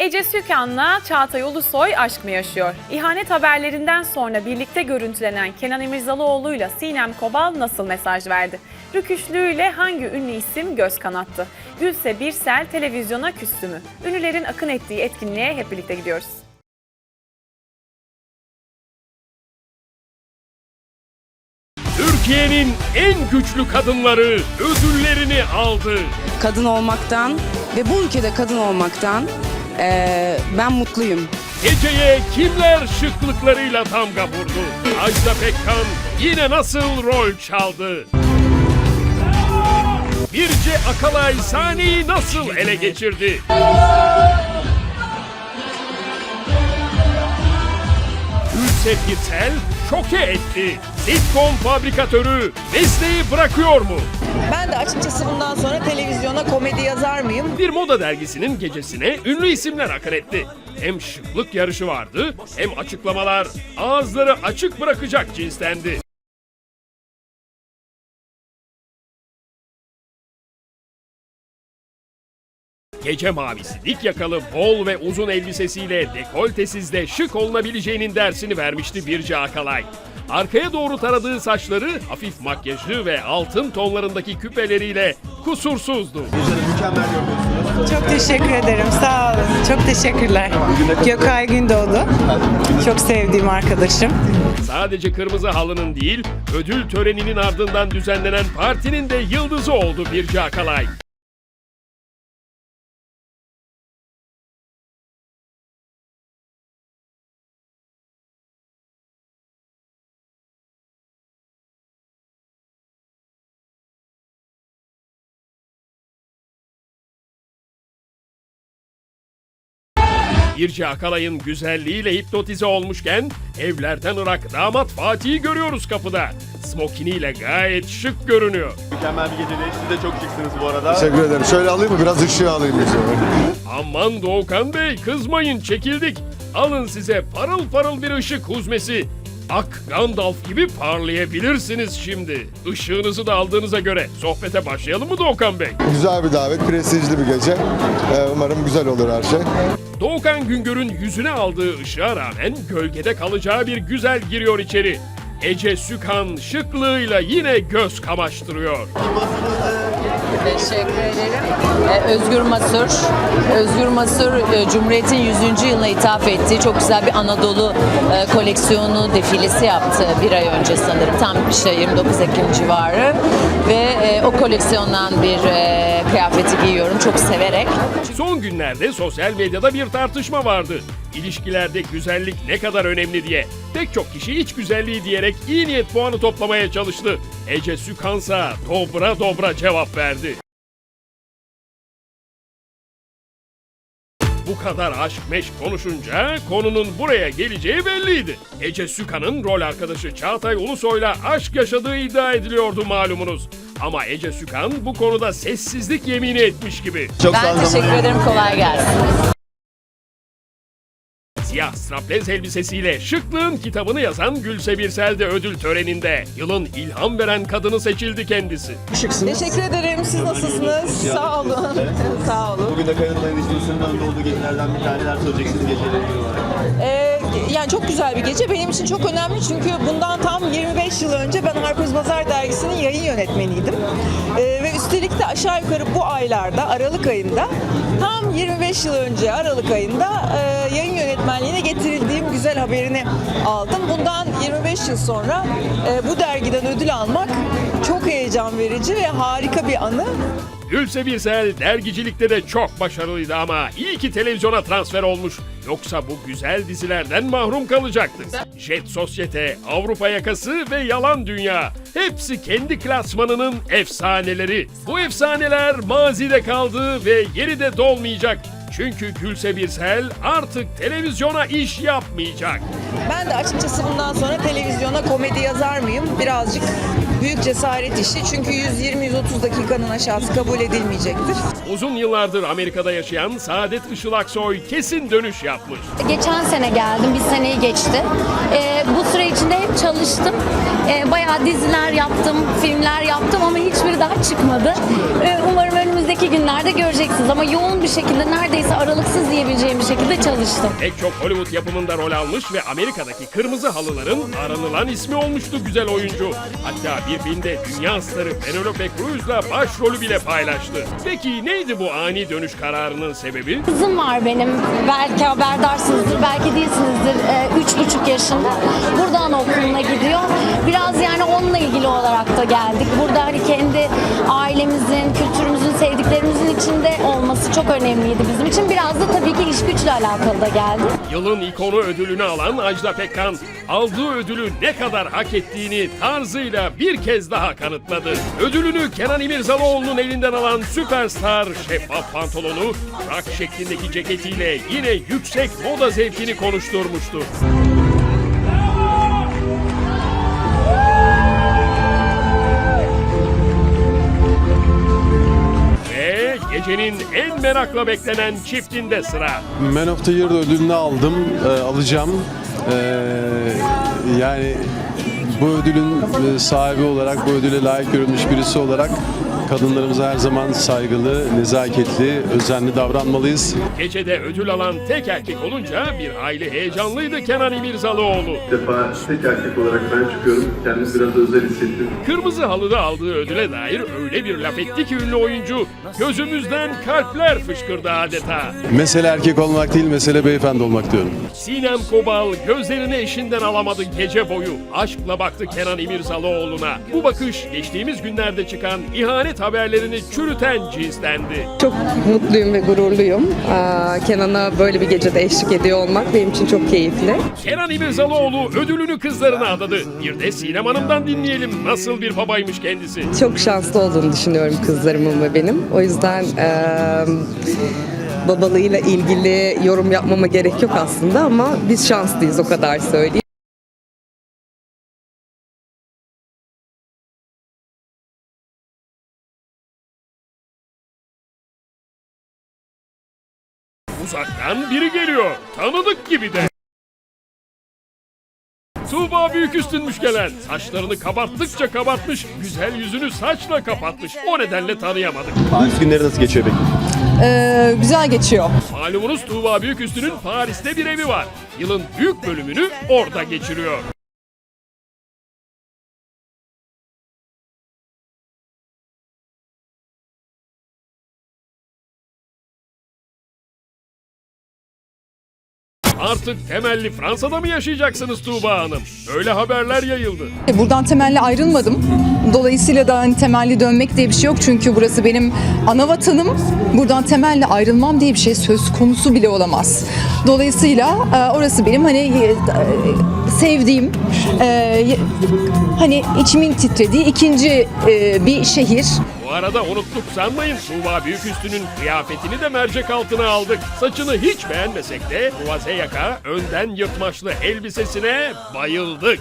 Ece Sükan'la Çağatay Ulusoy aşk mı yaşıyor? İhanet haberlerinden sonra birlikte görüntülenen Kenan İmirzalıoğlu'yla Sinem Kobal nasıl mesaj verdi? Rüküşlüğüyle hangi ünlü isim göz kanattı? Gülse Birsel televizyona küstü mü? Ünlülerin akın ettiği etkinliğe hep birlikte gidiyoruz. Türkiye'nin en güçlü kadınları ödüllerini aldı. kadın olmaktan ve bu ülkede kadın olmaktan eee, ben mutluyum. Geceye kimler şıklıklarıyla damga vurdu? Ajda Pekkan yine nasıl rol çaldı? Birce Akalay sahneyi nasıl ele geçirdi? Gülse Birsel şoke etti. Sitcom fabrikatörü mesleği bırakıyor mu? Ben de açıkçası bundan sonra televizyona komedi yazar mıyım? Bir moda dergisinin gecesine ünlü isimler akın etti. Hem şıklık yarışı vardı hem açıklamalar ağızları açık bırakacak cinstendi. Gece mavisi dik yakalı bol ve uzun elbisesiyle dekoltesiz de şık olunabileceğinin dersini vermişti Birce Akalay. Arkaya doğru taradığı saçları hafif makyajlı ve altın tonlarındaki küpeleriyle kusursuzdu. Çok teşekkür ederim. Sağ olun. Çok teşekkürler. Gökay Gündoğdu. Çok sevdiğim arkadaşım. Sadece kırmızı halının değil, ödül töreninin ardından düzenlenen partinin de yıldızı oldu Birce Akalay. Birce Akalay'ın güzelliğiyle hipnotize olmuşken evlerden Irak damat Fatih'i görüyoruz kapıda. Smokiniyle gayet şık görünüyor. Mükemmel bir gecedeyiz. Siz de çok şıksınız bu arada. Teşekkür ederim. Şöyle alayım mı? Biraz ışığı alayım diyeceğim. Aman Doğukan Bey kızmayın çekildik. Alın size parıl parıl bir ışık huzmesi. Ak Gandalf gibi parlayabilirsiniz şimdi. Işığınızı da aldığınıza göre sohbete başlayalım mı Doğukan Bey? Güzel bir davet, prestijli bir gece. Ee, umarım güzel olur her şey. Doğukan Güngör'ün yüzüne aldığı ışığa rağmen gölgede kalacağı bir güzel giriyor içeri. Ece Sükan şıklığıyla yine göz kamaştırıyor. Teşekkür ederim. Ee, Özgür Masur. Özgür Masur e, Cumhuriyet'in 100. yılına ithaf ettiği çok güzel bir Anadolu e, koleksiyonu defilesi yaptı bir ay önce sanırım. Tam işte 29 Ekim civarı. Ve e, o koleksiyondan bir e, kıyafeti giyiyorum çok severek. Günlerde sosyal medyada bir tartışma vardı. İlişkilerde güzellik ne kadar önemli diye. Pek çok kişi iç güzelliği diyerek iyi niyet puanı toplamaya çalıştı. Ece Sükansa dobra dobra cevap verdi. Bu kadar aşk meşk konuşunca konunun buraya geleceği belliydi. Ece Sükan'ın rol arkadaşı Çağatay Ulusoy'la aşk yaşadığı iddia ediliyordu malumunuz. Ama Ece Sükan bu konuda sessizlik yemini etmiş gibi. Çok Ben teşekkür ederim kolay gelsin. Siyah straplez elbisesiyle şıklığın kitabını yazan Gülse Birsel de ödül töreninde. Yılın ilham veren kadını seçildi kendisi. Teşekkür ederim. Siz nasılsınız? Sağ olun. Sağ olun. Bugün de Kayıtlı ilişkisinin önünde olduğu gecelerden bir taneler söyleyeceksiniz geceleri yani çok güzel bir gece. Benim için çok önemli çünkü bundan tam 25 yıl önce ben Harper's Bazaar dergisinin yayın yönetmeniydim. Ee, ve üstelik de aşağı yukarı bu aylarda, Aralık ayında tam 25 yıl önce Aralık ayında e, yayın yönetmenliğine getirildiğim güzel haberini aldım. Bundan 25 yıl sonra e, bu dergiden ödül almak çok heyecan verici ve harika bir anı. Gülse Birsel dergicilikte de çok başarılıydı ama iyi ki televizyona transfer olmuş. Yoksa bu güzel dizilerden mahrum kalacaktık. Jet Sosyete, Avrupa Yakası ve Yalan Dünya. Hepsi kendi klasmanının efsaneleri. Bu efsaneler mazide kaldı ve yeri de dolmayacak. Çünkü Gülse Birsel artık televizyona iş yapmayacak. Ben de açıkçası bundan sonra televizyona komedi yazar mıyım? Birazcık büyük cesaret işi. Çünkü 120-130 dakikanın aşağısı kabul edilmeyecektir. Uzun yıllardır Amerika'da yaşayan Saadet Işıl Aksoy kesin dönüş yapmış. Geçen sene geldim, bir seneyi geçti. Ee, bu süre içinde hep çalıştım. Ee, bayağı diziler yaptım, filmler yaptım ama hiçbiri daha çıkmadı. Ee, günlerde göreceksiniz ama yoğun bir şekilde neredeyse aralıksız diyebileceğim bir şekilde çalıştım. Pek çok Hollywood yapımında rol almış ve Amerika'daki kırmızı halıların aranılan ismi olmuştu güzel oyuncu. Hatta bir filmde dünya starı Penelope Cruz'la başrolü bile paylaştı. Peki neydi bu ani dönüş kararının sebebi? Kızım var benim. Belki haberdarsınızdır, belki değilsinizdir. Ee, Üç buçuk yaşında. Buradan okuluna gidiyor. Biraz yani onunla ilgili olarak da geldik. Burada hani kendi ailemizin, kültürümüzün, sevdiklerimizin içinde olması çok önemliydi bizim için. Biraz da tabii ki iş güçle alakalı da geldi. Yılın ikonu ödülünü alan Ajda Pekkan aldığı ödülü ne kadar hak ettiğini tarzıyla bir kez daha kanıtladı. Ödülünü Kenan İmirzalıoğlu'nun elinden alan süperstar şeffaf pantolonu rock şeklindeki ceketiyle yine yüksek moda zevkini konuşturmuştu. Gecenin en merakla beklenen çiftinde sıra. Man of the Year ödülünü aldım, e, alacağım. E, yani bu ödülün e, sahibi olarak, bu ödüle layık görülmüş birisi olarak kadınlarımıza her zaman saygılı, nezaketli, özenli davranmalıyız. Gecede ödül alan tek erkek olunca bir hayli heyecanlıydı Kenan İmirzalıoğlu. İlk defa tek erkek olarak ben çıkıyorum. Kendimi biraz özel hissettim. Kırmızı halıda aldığı ödüle dair öyle bir laf etti ki ünlü oyuncu gözümüzden kalpler fışkırdı adeta. Mesele erkek olmak değil, mesele beyefendi olmak diyorum. Sinem Kobal gözlerini eşinden alamadı gece boyu. Aşkla baktı Kenan İmirzalıoğlu'na. Bu bakış geçtiğimiz günlerde çıkan ihanet haberlerini çürüten cinstendi. Çok mutluyum ve gururluyum. Kenan'a böyle bir gecede eşlik ediyor olmak benim için çok keyifli. Kenan İmirzalıoğlu ödülünü kızlarına adadı. Bir de Sinem Hanım'dan dinleyelim nasıl bir babaymış kendisi. Çok şanslı olduğunu düşünüyorum kızlarımın ve benim. O yüzden babalığıyla ilgili yorum yapmama gerek yok aslında ama biz şanslıyız o kadar söyleyeyim. Uzaktan biri geliyor. Tanıdık gibi de. Tuğba büyük üstünmüş gelen. Saçlarını kabarttıkça kabartmış, güzel yüzünü saçla kapatmış. O nedenle tanıyamadık. Paris günleri nasıl geçiyor peki? güzel geçiyor. Malumunuz Tuğba Büyüküstü'nün Paris'te bir evi var. Yılın büyük bölümünü orada geçiriyor. Artık temelli Fransa'da mı yaşayacaksınız Tuğba Hanım? Öyle haberler yayıldı. Buradan temelli ayrılmadım. Dolayısıyla da hani temelli dönmek diye bir şey yok. Çünkü burası benim ana vatanım. Buradan temelli ayrılmam diye bir şey söz konusu bile olamaz. Dolayısıyla e, orası benim hani e, sevdiğim, e, hani içimin titrediği ikinci e, bir şehir. Arada unuttuk sanmayın Tuğba Büyüküstü'nün kıyafetini de mercek altına aldık. Saçını hiç beğenmesek de Ruvaze yaka önden yırtmaçlı elbisesine bayıldık.